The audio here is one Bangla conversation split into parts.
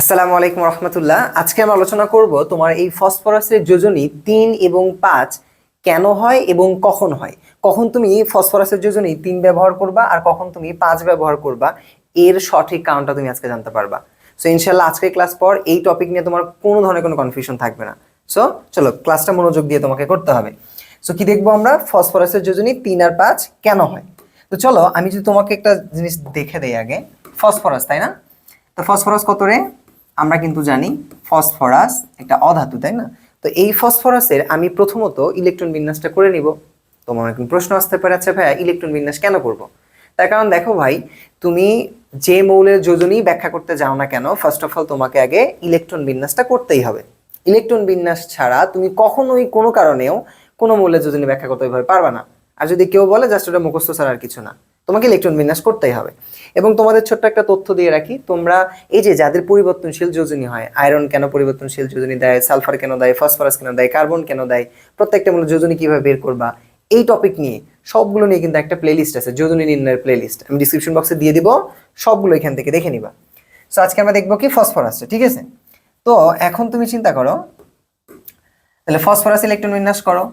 আসসালামু আলাইকুম রহমতুল্লাহ। আজকে আমরা আলোচনা করব তোমার এই ফসফরাসের যোজনী তিন এবং পাঁচ কেন হয় এবং কখন হয়? কখন তুমি ফসফরাসের যোজনী তিন ব্যবহার করবা আর কখন তুমি পাঁচ ব্যবহার করবা? এর সঠিক কারণটা তুমি আজকে জানতে পারবা। সো ইনশাল্লাহ আজকের ক্লাস পর এই টপিক নিয়ে তোমার কোনো ধরনের কোনো কনফিউশন থাকবে না। সো চলো ক্লাসটা মনোযোগ দিয়ে তোমাকে করতে হবে। সো কি দেখব আমরা? ফসফরাসের যোজনী তিন আর পাঁচ কেন হয়? তো চলো আমি যদি তোমাকে একটা জিনিস দেখে দেই আগে। ফসফরাস, তাই না? তো ফসফরাস কত রে? আমরা কিন্তু জানি ফসফরাস একটা অধাতু, তাই না? তো এই ফসফরাসের আমি প্রথমত ইলেকট্রন বিন্যাসটা করে নিব। তোমার এখন প্রশ্ন আসতে পারে আচ্ছা ভাইয়া, ইলেকট্রন বিন্যাস কেন করব? তার কারণ দেখো ভাই, তুমি যে মৌলের যোজনী ব্যাখ্যা করতে যাও না কেন ফার্স্ট অফ অল তোমাকে আগে ইলেকট্রন বিন্যাসটা করতেই হবে। ইলেকট্রন বিন্যাস ছাড়া তুমি কখনোই কোনো কারণেও কোনো মৌলের যোজনী ব্যাখ্যা করতে ওইভাবে পারবে না। আর যদি কেউ বলে, জাস্ট ওটা মুখস্থ ছাড়া আর কিছু না, তোমাকে ইলেকট্রন বিন্যাস করতেই হবে। এবং তোমাদের ছোট্ট একটা তথ্য দিয়ে রাখি, তোমরা এই যে যাদের পরিবর্তনশীল যোজনী হয় আয়রন কেন পরিবর্তনশীল যোজনী দেয় সালফার কেন দেয় ফসফরাস কেন দেয় কার্বন কেন দেয়, প্রত্যেকটা মূল যোজনী কীভাবে বের করবা, এই টপিক নিয়ে সবগুলো নিয়ে কিন্তু একটা প্লেলিস্ট আছে, যোজনী নির্ণয়ের প্লেলিস্ট আমি ডিসক্রিপশন বক্সে দিয়ে দিব, সবগুলো এখান থেকে দেখে নিবা। সো আজকে আমরা দেখব কি ফসফরাসটা ঠিক আছে? তো, এখন তুমি চিন্তা করো, তাহলে ফসফরাস ইলেকট্রন বিন্যাস করো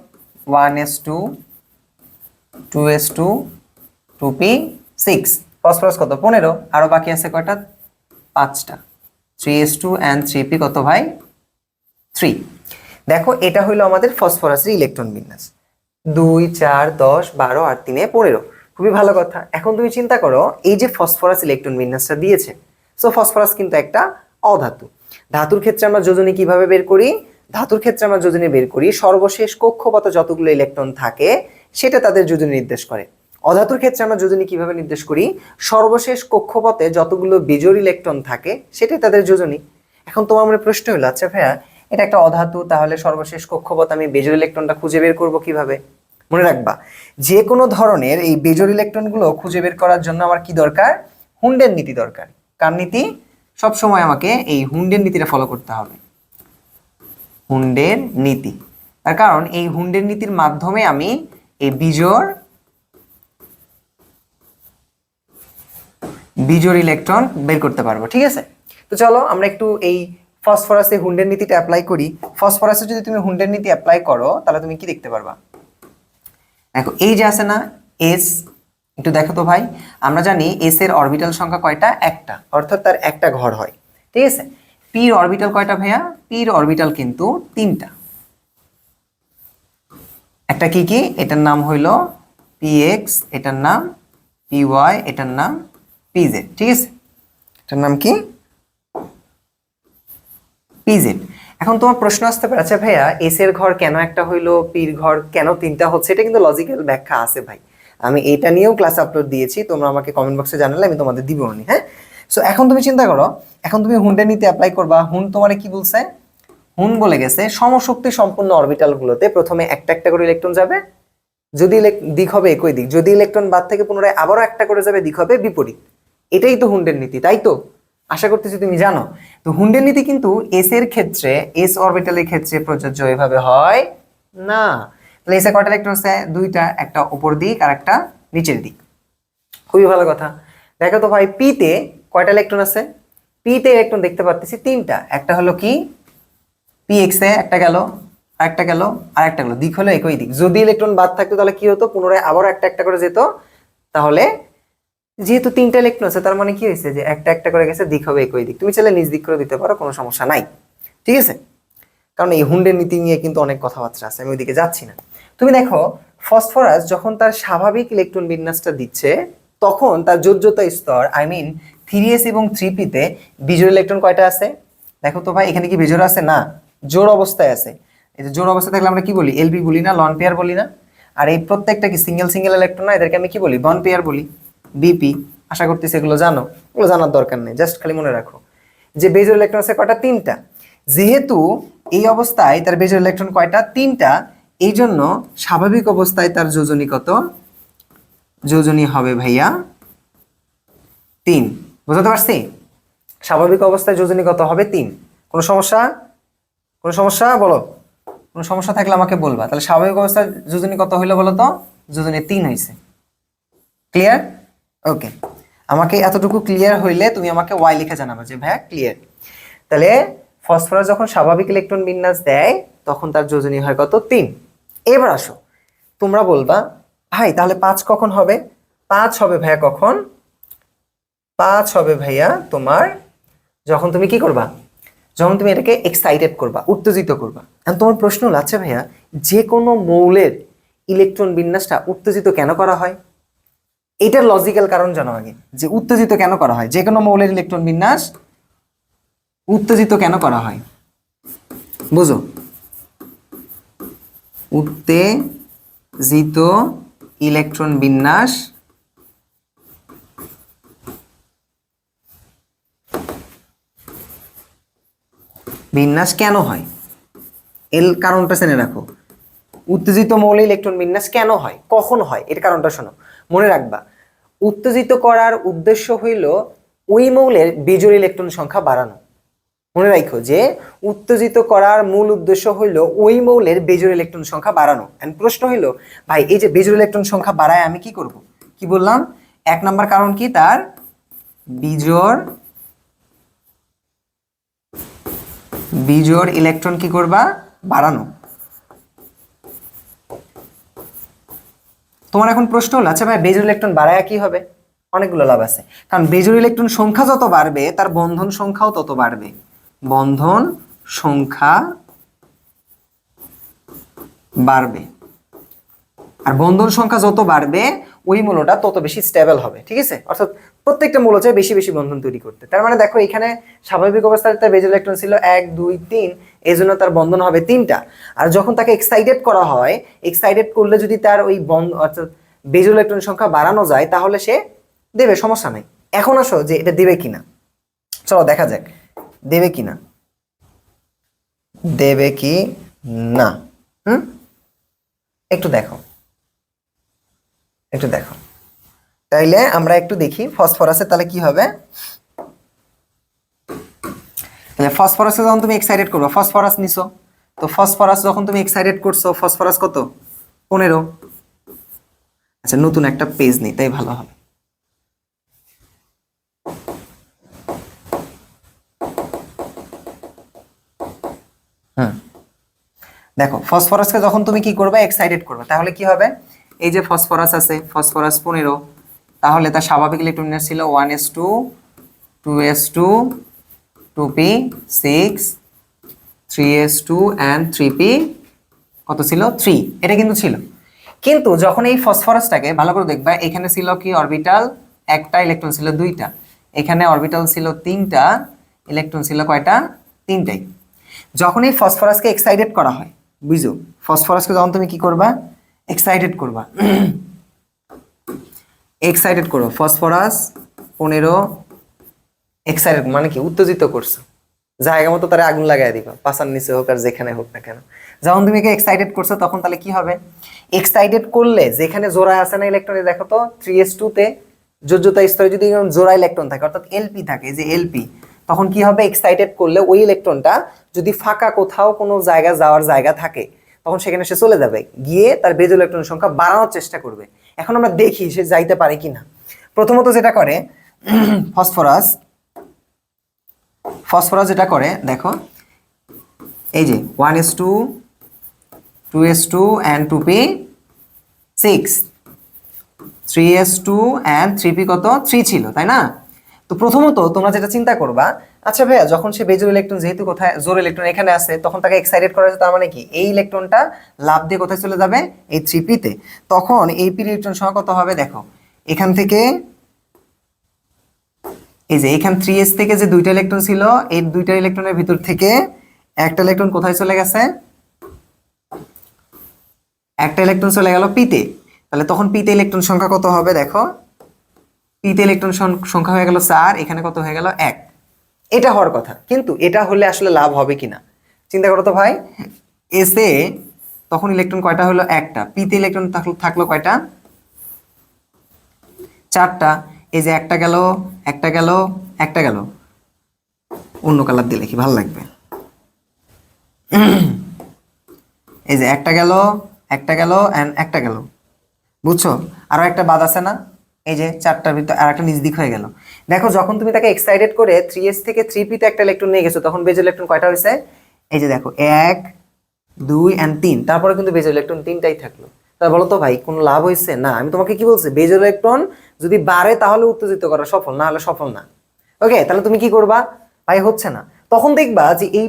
one s two two s two two p six phosphorus কত? পনেরো। আরও বাকি আছে কয়টা? পাঁচটা। Three s two and three p কত ভাই? থ্রি দেখো, এটা হইল আমাদের ফসফরাসের ইলেকট্রন বিন্যাস। দুই, চার, দশ, বারো আর তিনে পনেরো। খুবই ভালো কথা। এখন তুমি চিন্তা করো, এই যে ফসফরাস ইলেকট্রন বিন্যাসটা দিয়েছে সো ফসফরাস কিন্তু একটা অধাতু। ধাতুর ক্ষেত্রে আমরা যোজনী কীভাবে বের করি? ধাতুর ক্ষেত্রে আমরা যোজনী বের করি, সর্বশেষ কক্ষপথে যতগুলো ইলেকট্রন থাকে, সেটা তাদের যোজনী নির্দেশ করে। অধাতুর ক্ষেত্রে আমরা যোজনী কীভাবে নির্দেশ করি? সর্বশেষ কক্ষপথে যতগুলো বিজোড় ইলেকট্রন থাকে, সেটাই তাদের যোজনী। এখন তোমার মনে প্রশ্ন হলো আচ্ছা ভাইয়া, এটা একটা অধাতু, তাহলে সর্বশেষ কক্ষপথ আমি বেজোর ইলেকট্রনটা খুঁজে বের করব কীভাবে? মনে রাখবা, যে কোনো ধরনের এই বেজোর ইলেকট্রনগুলো খুঁজে বের করার জন্য আমার কি দরকার? হুন্ডের নীতি দরকার। কার নীতি? সব সময় আমাকে এই হুন্ডের নীতিটা ফলো করতে হবে। হুন্ডের নীতি। তার কারণ, এই হুন্ডের নীতির মাধ্যমে আমি এই বিজোড় বিজোড় ইলেকট্রন বের করতে পারব, ঠিক আছে? তো চলো আমরা একটু এই ফসফরাসে হুন্ডের নীতিটা অ্যাপ্লাই করি। ফসফরাসে যদি তুমি হুন্ডের নীতি অ্যাপ্লাই করো, তাহলে তুমি কি দেখতে পারবা? দেখো, এই যে আছে না এস একটু দেখো তো ভাই। আমরা জানি এস এর অরবিটাল সংখ্যা কয়টা? একটা। অর্থাৎ তার একটা ঘর হয়, ঠিক আছে? পির অরবিটাল কয়টা ভাইয়া? পির অরবিটাল কিন্তু তিনটা। একটা কি কি? এটার নাম হইল পি এক্স এটার নাম পি ওয়াই এটার নাম পিজেড ঠিক আছে? এটার নাম কি? পিজেড এখন তোমার প্রশ্ন আসতে পারে আচ্ছা ভাইয়া এস এর ঘর কেন একটা হইল পির ঘর কেন তিনটা হচ্ছে? এটা কিন্তু লজিক্যাল ব্যাখ্যা আছে ভাই। আমি এটা নিয়েও ক্লাস আপলোড দিয়েছি, তোমরা আমাকে কমেন্ট বক্সে জানালে আমি তোমাদের দিব নি হ্যাঁ? সো এখন তুমি চিন্তা করো, এখন তুমি হুন্ডে নিতে অ্যাপ্লাই করবা। হুন তোমার কি বলছে? হুন বলে গেছে, সমশক্তি সম্পূর্ণ অরবিটালগুলোতে প্রথমে একটা একটা করে ইলেকট্রন যাবে। যদি দিক হবে একই দিক, যদি ইলেকট্রন বাদ থেকে পুনরায় আবারও একটা করে যাবে, দিক হবে বিপরীত। এটাই তো হুন্ডের নীতি, তাই তো? আশা করতেছি তুমি জানো। তো হুন্ডের নীতি কিন্তু এস এর ক্ষেত্রে এস অরবিটালের ক্ষেত্রে প্রযোজ্য এভাবে হয় না। তাহলে এসে কয়টা ইলেকট্রন আছে দুইটা, একটা উপর দিক আর একটা নিচের দিক। খুবই ভালো কথা। দেখো তো ভাই পিতে কয়টা ইলেকট্রন আছে। পিতে ইলেকট্রন দেখতে পাচ্ছি তিনটা। একটা হলো কি? পি এক্স একটা গেল, আর একটা গেল, আর একটা গেল। দিক হলো একই দিক। যদি ইলেকট্রন বাদ থাকতো তাহলে কি হতো? পুনরায় আবারও একটা একটা করে যেত। তাহলে যেহেতু তিনটা ইলেকট্রন আছে, তার মানে কি হয়েছে যে একটা একটা করে গেছে, দিক হবে একই দিক। তুমি চাইলে নিজ দিক করে দিতে পারো, কোনো সমস্যা নাই। ঠিক আছে? কারণ এই হুন্ডের নীতি নিয়ে কিন্তু অনেক কথাবার্তা আছে, আমি ওইদিকে যাচ্ছি না। তুমি দেখো, ফসফরাস যখন তার স্বাভাবিক ইলেকট্রন বিন্যাসটা দিচ্ছে, তখন তার যোজ্যতা স্তর আই মিন থ্রি এস এবং থ্রি পিতে বিজোড় ইলেকট্রন কয়টা আছে? দেখো তো ভাই, এখানে কি বিজোড় আছে? না জোর অবস্থায় আছে। এই যে জোর অবস্থায় থাকলে আমরা কি বলি? এলবি বলি না লন পেয়ার বলি না। আর এই প্রত্যেকটা কি সিঙ্গেল সিঙ্গেল ইলেকট্রন না? এদেরকে আমি কি বলি? বন পেয়ার বলি। বিপি আশা করতেছি এগুলো জানো। এগুলো জানার দরকার নেই জাস্ট খালি মনে রাখো। যে বেজোর ইলেকট্রন আছে কয়টা? তিনটা। যেহেতু এই অবস্থায় তার বেজোর ইলেকট্রন কয়টা? তিনটা। এই জন্য স্বাভাবিক অবস্থায় তার যোজনী কত? যোজনী হবে ভাইয়া তিন। বুঝতে পারছি? স্বাভাবিক অবস্থায় যোজনী কত হবে? তিন। কোনো সমস্যা? কোনো সমস্যা? বলো। কোনো সমস্যা থাকলে আমাকে বলবা। তাহলে স্বাভাবিক অবস্থায় যোজনী কত হইল বলো তো? যোজনী তিন হয়েছে ক্লিয়ার ওকে আমাকে এতটুকু ক্লিয়ার হইলে তুমি আমাকে ওয়াই লিখে জানাবে যে, ভাইয়া ক্লিয়ার তাহলে ফসফরাস যখন স্বাভাবিক ইলেকট্রন বিন্যাস দেয়, তখন তার যোজনী হয় কত? তিন। এবার আসো। তোমরা বলবা, ভাই, তাহলে পাঁচ কখন হবে? পাঁচ হবে, ভাইয়া, কখন? পাঁচ হবে, ভাইয়া, তোমার যখন তুমি কি করবা? যখন তুমি এটাকে এক্সাইটেড করবা, উত্তেজিত করবা। এখন তোমার প্রশ্ন হলো আচ্ছা ভাইয়া, যে কোনো মৌলের ইলেকট্রন বিন্যাসটা উত্তেজিত কেন করা হয়? এটার লজিক্যাল কারণ জানো আগে, যে উত্তেজিত কেন করা হয়? যে কোনো মৌলের ইলেকট্রন বিন্যাস উত্তেজিত কেন করা হয়? বুঝো? উত্তেজিত ইলেকট্রন বিন্যাস বিন্যাস কেন হয়? এর কারণটা জেনে রাখো। উত্তেজিত মৌলে ইলেকট্রন বিন্যাস কেন হয়? কখন হয়? এর কারণটা শোনো। মনে রাখবা। উত্তেজিত করার উদ্দেশ্য হইল ওই মৌলের বিজোড় ইলেকট্রন সংখ্যা বাড়ানো। মনে রাখো যে উত্তেজিত করার মূল উদ্দেশ্য হইল ওই মৌলের বেজোড় ইলেকট্রন সংখ্যা বাড়ানো। এন্ড প্রশ্ন হইল, ভাই, এই যে বেজোড় ইলেকট্রন সংখ্যা বাড়ায় আমি কি করব? কি বললাম? এক নাম্বার কারণ কি তার? বিজোড় বিজোড় ইলেকট্রন কি করবা? বাড়ানো। তোমার এখন প্রশ্ন হলো আচ্ছা ভাই বেজোর ইলেকট্রন বাড়ায় কি হবে? অনেকগুলো লাভ আছে। কারণ বেজোর ইলেকট্রন সংখ্যা যত বাড়বে, তার বন্ধন সংখ্যাও তত বাড়বে। বন্ধন সংখ্যা বাড়বে। আর বন্ধন সংখ্যা যত বাড়বে, ওই মূলটা তত বেশি স্টেবল হবে, ঠিক আছে? অর্থাৎ প্রত্যেকটা মূল চাই বেশি বেশি বন্ধন তৈরি করতে। তার মানে দেখো, এখানে স্বাভাবিক অবস্থায় তার ইলেকট্রন ছিল এক, দুই, তিন। এই জন্য তার বন্ধন হবে তিনটা। আর যখন তাকে এক্সাইটেড করা হয় এক্সাইটেড করলে যদি তার ওই বন্ধ অর্থাৎ বেজ ইলেকট্রন সংখ্যা বাড়ানো যায়, তাহলে সে দেবে, সমস্যা নাই। এখন আসো যে এটা দেবে কিনা। চলো দেখা যাক, দেবে কিনা? দেবে কি না? হুম? একটু দেখো। একটু দেখো। তাইলে আমরা একটু দেখি ফসফরাসে তাহলে কি হবে? তাহলে ফসফরাসে যখন তুমি এক্সাইটেড করবে, ফসফরাস নিছো, তো ফসফরাস যখন তুমি এক্সাইটেড করছ, ফসফরাস কত? পনেরো। আচ্ছা নতুন একটা পেজ নেই, তাই ভালো হবে। হুম দেখো, ফসফরাসকে যখন তুমি কি করবে? এক্সাইটেড করবে। তাহলে কি হবে? এই যে ফসফরাস আছে, ফসফরাস পনেরো, তাহলে তার স্বাভাবিক ইলেকট্রন ছিল one s two two s two p, six, three s two, and three p, কত ছিল? থ্রি। এটা কিন্তু ছিল। কিন্তু যখন এই ফসফরাসটাকে ভালো করে দেখবা, এখানে ছিল কি অরবিটাল? একটা ইলেকট্রন ছিল দুইটা। এখানে অরবিটাল ছিল তিনটা, ইলেকট্রন ছিল কয়টা? তিনটাই। যখন এই ফসফরাসকে এক্সাইটেড করা হয় বুঝো ফসফরাসকে যখন তুমি কি করবা? এক্সাইটেড করবা। এক্সাইটেড করো। ফসফরাস পনেরো এক্সাইটেড মানে কি? উত্তেজিত করছ। জায়গা মতো তারা আগুন লাগাই দিবা। পাশার নিচে হোক আর যেখানে হোক না কেন। যখন তুমি একে এক্সাইটেড করছ, তখন তাহলে কি হবে? এক্সাইটেড করলে যেখানে জোড়ায় আছে না ইলেকট্রনে দেখো তো থ্রি এস টুতে যোজ্যতা স্তরে যদি জোড়া ইলেকট্রন থাকে, অর্থাৎ এলপি থাকে যে এলপি তখন কি হবে? এক্সাইটেড করলে ওই ইলেকট্রনটা যদি ফাঁকা কোথাও কোনো জায়গা যাওয়ার জায়গা থাকে, তখন সেখানে সে চলে যাবে। গিয়ে তার বেজ ইলেকট্রনের সংখ্যা বাড়ানোর চেষ্টা করবে। এখন আমরা দেখি সে যাইতে পারে কিনা। প্রথমত যেটা করে ফসফরাস ফসফরাস যেটা করে, দেখো, এই যে one s two two s two and two p six three s two and three p কত? থ্রি ছিল, তাই না? তো প্রথমত তোমরা যেটা চিন্তা করবা আচ্ছা ভাইয়া, যখন সে বেজোর ইলেকট্রন যেহেতু কোথায় জোর ইলেকট্রন এখানে আছে, তখন তাকে এক্সাইটেড করা হয়েছে তার মানে কি? এই ইলেকট্রনটা লাভ দিয়ে কোথায় চলে যাবে? এই থ্রি পিতে তখন এই পি ইলেকট্রন সংখ্যা কত হবে? দেখো, এখান থেকে এই যে এখান থ্রি এস থেকে যে দুইটা ইলেকট্রন ছিল, এই দুইটা ইলেকট্রনের ভিতর থেকে একটা ইলেকট্রন কোথায় চলে গেছে? একটা ইলেকট্রন চলে গেল পিতে তাহলে তখন পিতে ইলেকট্রন সংখ্যা কত হবে দেখো? পিতে ইলেকট্রন সংখ্যা হয়ে গেল চার, এখানে কত হয়ে গেল এক। এটা হওয়ার কথা, কিন্তু এটা হলে আসলে লাভ হবে কিনা? চিন্তা করো তো ভাই এসে তখন ইলেকট্রন কয়টা হলো? একটা। পিতে ইলেকট্রন থাকল থাকল কয়টা? চারটা। এই যে একটা গেল একটা গেল একটা গেল। অন্য কালার দিয়ে লিখি ভালো লাগবে? এই যে একটা গেল একটা গেল অ্যান্ড একটা গেল। বুঝছ? আরও একটা বাদ আছে না? এই যে চারটার ভিতরে আর একটা নিজ দিক হয়ে গেল। দেখো, যখন তুমি তাকে এক্সাইটেড করে থ্রি এস থেকে থ্রি পিতে একটা ইলেকট্রন নিয়ে গেছো, তখন বেজ ইলেকট্রন কয়টা হয়েছে? এই যে দেখো, এক, দুই অ্যান্ড তিন। তারপরে কিন্তু বেজ ইলেকট্রন তিনটাই থাকল। তা বলো তো ভাই, কোনো লাভ হয়েছে? না, আমি তোমাকে কি বলছি? বেজ ইলেকট্রন যদি বাড়ে তাহলে উত্তেজিত করা সফল, না হলে সফল না। ওকে তাহলে তুমি কি করবা? ভাই, হচ্ছে না। তখন দেখবা যে এই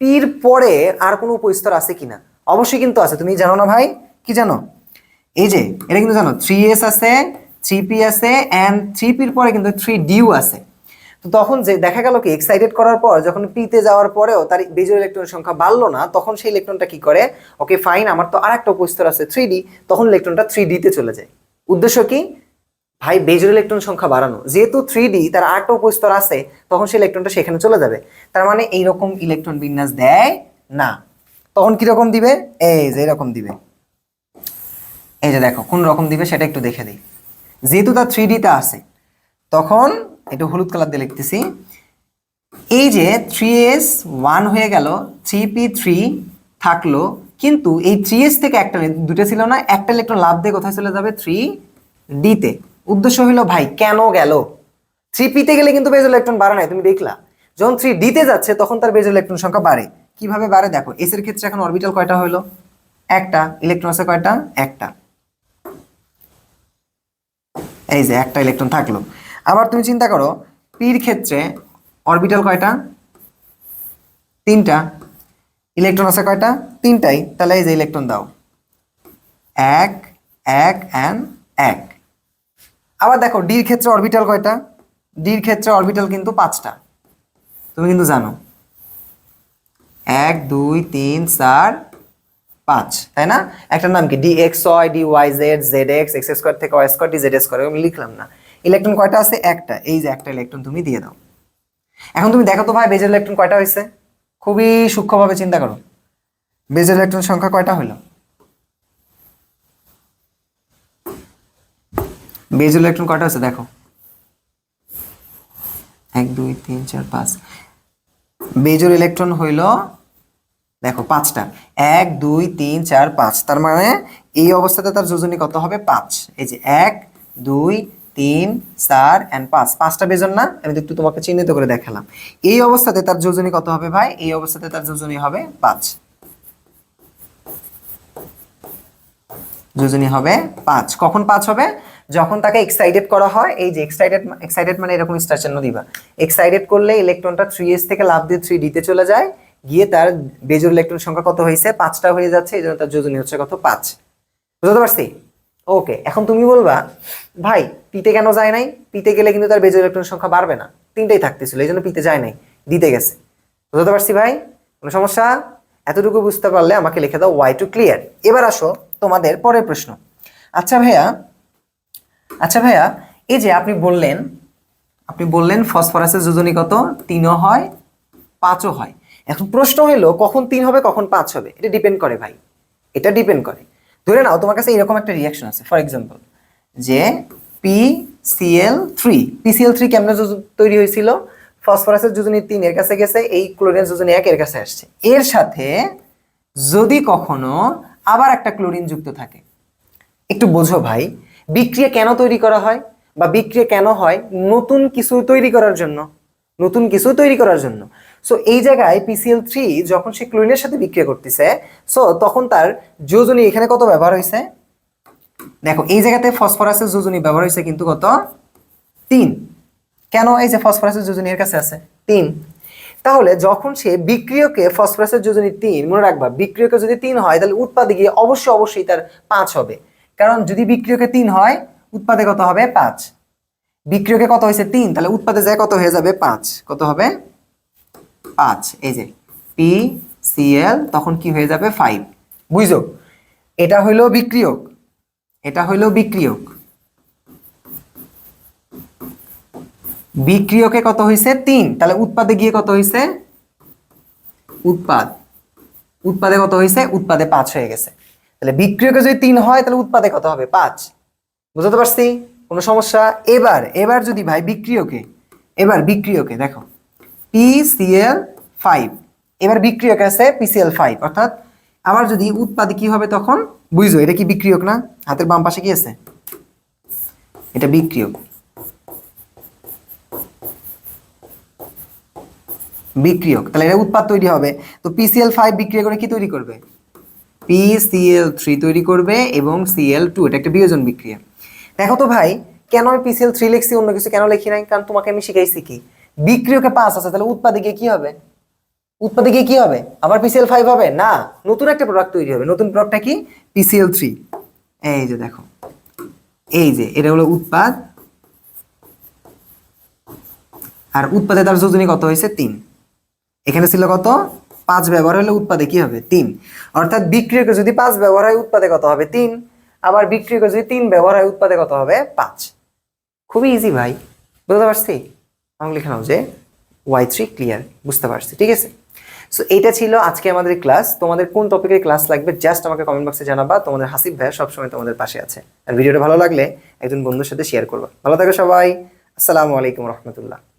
পির পরে আর কোনো উপস্তর আছে কিনা? অবশ্যই কিন্তু আছে। তুমি জানো না ভাই? কি জানো? এই যে, এটা কিন্তু জানো থ্রি এস আছে থ্রি পি আছে অ্যান্ড থ্রি পির পরে কিন্তু থ্রি ডিউ আছে। তো তখন যে দেখা গেল কি এক্সাইটেড করার পর, যখন পিতে যাওয়ার পরেও তার বেজোর ইলেকট্রনের সংখ্যা বাড়লো না, তখন সেই ইলেকট্রনটা কি করে? ওকে ফাইন আমার তো আর একটা উপস্তর আছে থ্রি ডি তখন ইলেকট্রনটা থ্রি ডিতে চলে যায়। উদ্দেশ্য কি? ভাই বেজোর ইলেকট্রন সংখ্যা বাড়ানো। যেহেতু থ্রি ডি তার আরেকটা উপস্তর আছে, তখন সেই ইলেকট্রনটা সেখানে চলে যাবে। তার মানে এইরকম ইলেকট্রন বিন্যাস দেয় না। তখন কীরকম দিবে? এই যে এরকম দিবে। এই যে দেখো, কোন রকম দিবে সেটা একটু দেখে দিই। যেহেতু তার থ্রি ডিতে আছে, তখন একটু হলুদ কালার দিয়ে লিখতেছি। এই যে থ্রি এস ওয়ান হয়ে গেল থ্রি পি থ্রি থাকল, কিন্তু এই থ্রি এস থেকে একটা, দুটো ছিল না, একটা ইলেকট্রন লাভ দিয়ে কোথায় চলে যাবে? থ্রি ডিতে উদ্দেশ্য হলো ভাই, কেন গেল? থ্রি পিতে গেলে কিন্তু বেজ ইলেকট্রন বাড়ে নাই, তুমি দেখলা। যখন থ্রি ডিতে যাচ্ছে, তখন তার বেজ ইলেকট্রন সংখ্যা বাড়ে। কীভাবে বাড়ে? দেখো এস এর ক্ষেত্রে এখন অরবিটাল কয়টা হলো একটা ইলেকট্রন আছে কয়টা? একটা। এই যে, একটা ইলেকট্রন থাকল। আবার তুমি চিন্তা করো পির ক্ষেত্রে অরবিটাল কয়টা? তিনটা। ইলেকট্রন আছে কয়টা? তিনটাই। তাহলে এই যে ইলেকট্রন দাও। এক এক অ্যান্ড এক। আবার দেখো ডির ক্ষেত্রে অরবিটাল কয়টা? ডির ক্ষেত্রে অরবিটাল কিন্তু পাঁচটা। তুমি কিন্তু জানো। এক, দুই, তিন, চার, পাঁচ, তাই না? একটার নাম কি? D x y d y z z x x square থেকে y square d z square আমি লিখলাম না। ইলেকট্রন কয়টা আছে? একটা। এই যে একটা ইলেকট্রন তুমি দিয়ে দাও। এখন তুমি দেখো তো ভাই, বেজের ইলেকট্রন কয়টা হয়েছে খুবই সূক্ষ্মভাবে চিন্তা করো। বেজের ইলেকট্রন সংখ্যা কয়টা হলো বেজের ইলেকট্রন কয়টা হচ্ছে দেখো। এক, দুই, তিন, চার, পাঁচ। বেজোর ইলেকট্রন হইল, দেখো পাঁচটা। এক, দুই, তিন, চার, পাঁচ। তার মানে এই অবস্থাতে তার যোজনী কত হবে? পাঁচ। এই যে এক, দুই, তিন, চার অ্যান্ড পাঁচ। পাঁচটা বেজন না? আমি একটু তোমাকে চিহ্নিত করে দেখালাম। এই অবস্থাতে তার যোজনী কত হবে ভাই? এই অবস্থাতে তার যোজনী হবে পাঁচ। যোজনী হবে পাঁচ। কখন পাঁচ হবে? যখন তাকে এক্সাইটেড করা হয়, এই যে এক্সাইটেড এক্সাইটেড মানে এরকম স্টার চিহ্ন দিবা। এক্সাইটেড করলে ইলেকট্রনটা থ্রি এস থেকে লাভ দিয়ে থ্রি ডিতে চলে যায়, গিয়ে তার বেজোর ইলেকট্রন সংখ্যা কত হয়েছে? পাঁচটা হয়ে যাচ্ছে, এই জন্য তার যোজনী হচ্ছে কত? পাঁচ। বুঝতে পারছি? ওকে এখন তুমি বলবা, ভাই, পিতে কেন যায় নাই? পিতে গেলে কিন্তু তার বেজোর ইলেকট্রন সংখ্যা বাড়বে না। তিনটাই থাকতেছিল, এই জন্য পিতে যায় নাই, দিতে গেছে। বুঝতে পারছি ভাই? কোনো সমস্যা? এতটুকু বুঝতে পারলে আমাকে লিখে দাও ওয়াই টু ক্লিয়ার এবার আসো তোমাদের পরের প্রশ্ন। আচ্ছা ভাইয়া আচ্ছা ভাইয়া, এই যে আপনি বললেন আপনি বললেন ফসফরাসের যোজনী কত? তিনও হয়, পাঁচও হয়। এখন প্রশ্ন হলো কখন তিন হবে, কখন পাঁচ হবে? এটা ডিপেন্ড করে ভাই। এটা ডিপেন্ড করে। ধরে নাও, তোমার কাছে এরকম একটা রিয়াকশন আছে। ফর এক্সাম্পল যে P Cl three PCl three কেমন তৈরি হয়েছিল? ফসফরাসের যোজনী তিন এর কাছে গেছে, এই ক্লোরিন যোজনী এক এর কাছে আসছে। এর সাথে যদি কখনো আবার একটা ক্লোরিন যুক্ত থাকে। একটু বোঝো ভাই বিক্রিয়া কেন তৈরি করা হয় বা বিক্রিয়া কেন হয় নতুন কিছু তৈরি করার জন্য, নতুন কিছু তৈরি করার জন্য। সো এই জায়গায় পিসিএল থ্রি যখন সে ক্লোরিনের সাথে বিক্রিয়া করতেছে সো তখন তার যোজনী এখানে কত ব্যবহার হয়েছে? দেখো, এই জায়গাতে ফসফরাসের যোজনী ব্যবহার হয়েছে কিন্তু কত? তিন। কেন এই যে ফসফরাসের যোজনী এর কাছে আছে? তিন। তাহলে যখন সে বিক্রিয়কে ফসফরাসের যোজনী তিন, মনে রাখবা, বিক্রিয়কে যদি তিন হয়, তাহলে উৎপাদে গিয়ে অবশ্যই অবশ্যই তার পাঁচ হবে। কারণ যদি বিক্রিয়কে তিন হয়, উৎপাদে কত হবে পাঁচ। বিক্রিয়কে কত হয়েছে তিন, তাহলে উৎপাদে যায় কত হয়ে যাবে পাঁচ। কত হবে পাঁচ। এই যে পি সিএল তখন কি হয়ে যাবে ফাইভ বুঝছ? এটা হইল বিক্রিয়ক। এটা হইল বিক্রিয়ক। বিক্রিয়কে কত হয়েছে তিন, তাহলে উৎপাদে গিয়ে কত হয়েছে উৎপাদ। উৎপাদে কত হয়েছে উৎপাদে পাঁচ হয়ে গেছে। তাহলে বিক্রিয়কে যদি তিন হয়, তাহলে উৎপাদে কত হবে? পাঁচ। বুঝতে পারছি? কোনো সমস্যা? এবার এবার যদি ভাই বিক্রিয়কে, এবার বিক্রিয়কে, দেখো পিসিএল ফাইভ এবার বিক্রিয়ক আছে পিসিএল ফাইভ অর্থাৎ আবার যদি উৎপাদে কি হবে তখন, বুঝছ, এটা কি বিক্রিয়ক না? হাতের বাম পাশে কি আছে? এটা বিক্রিয়ক। বিক্রিয়ক, তাহলে এটা উৎপাদ তৈরি হবে। তো পিসিএল ফাইভ বিক্রিয়া করে কি তৈরি করবে? পিসিএল থ্রি তৈরি করবে এবং সিএল টু এটা একটা বিয়োজন বিক্রিয়া। দেখো তো ভাই, কেন আমি পিসিএল থ্রি লিখছি, অন্য কিছু কেন লিখি নাই? কারণ তোমাকে আমি শিখাইছি কি? বিক্রিয়কে পাঁচ আছে, তাহলে উৎপাদে গিয়ে কি হবে? উৎপাদে গিয়ে কি হবে? আবার পিসিএল ফাইভ হবে? না, নতুন একটা প্রোডাক্ট তৈরি হবে। নতুন প্রোডাক্টটা কি? পিসিএল থ্রি এই যে দেখো, এই যে, এটা হলো উৎপাদ। আর উৎপাদে তার যোজনী কত হয়েছে? তিন। এখানে ছিল কত? পাঁচ ব্যবহার হলে উৎপাদে কি হবে? তিন। অর্থাৎ বিক্রিয়কে যদি পাঁচ ব্যবহার হয়, উৎপাদে কত হবে? তিন। আবার বিক্রিয়কে যদি তিন ব্যবহার হয়, উৎপাদে কত হবে? পাঁচ। খুবই ইজি ভাই। বুঝতে পারছি? আমি লিখে নাও যে ওয়াই থ্রি ক্লিয়ার বুঝতে পারছি, ঠিক আছে? সো এটা ছিল আজকে আমাদের ক্লাস তোমাদের কোন টপিকের ক্লাস লাগবে জাস্ট আমাকে কমেন্ট বক্সে জানাবা। তোমাদের হাসিব ভাইয়া সবসময় তোমাদের পাশে আছে। আর ভিডিওটা ভালো লাগলে একজন বন্ধুর সাথে শেয়ার করবা। ভালো থাকো সবাই। আসসালামু আলাইকুম রহমতুল্লাহ।